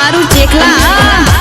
મારું ચેકલા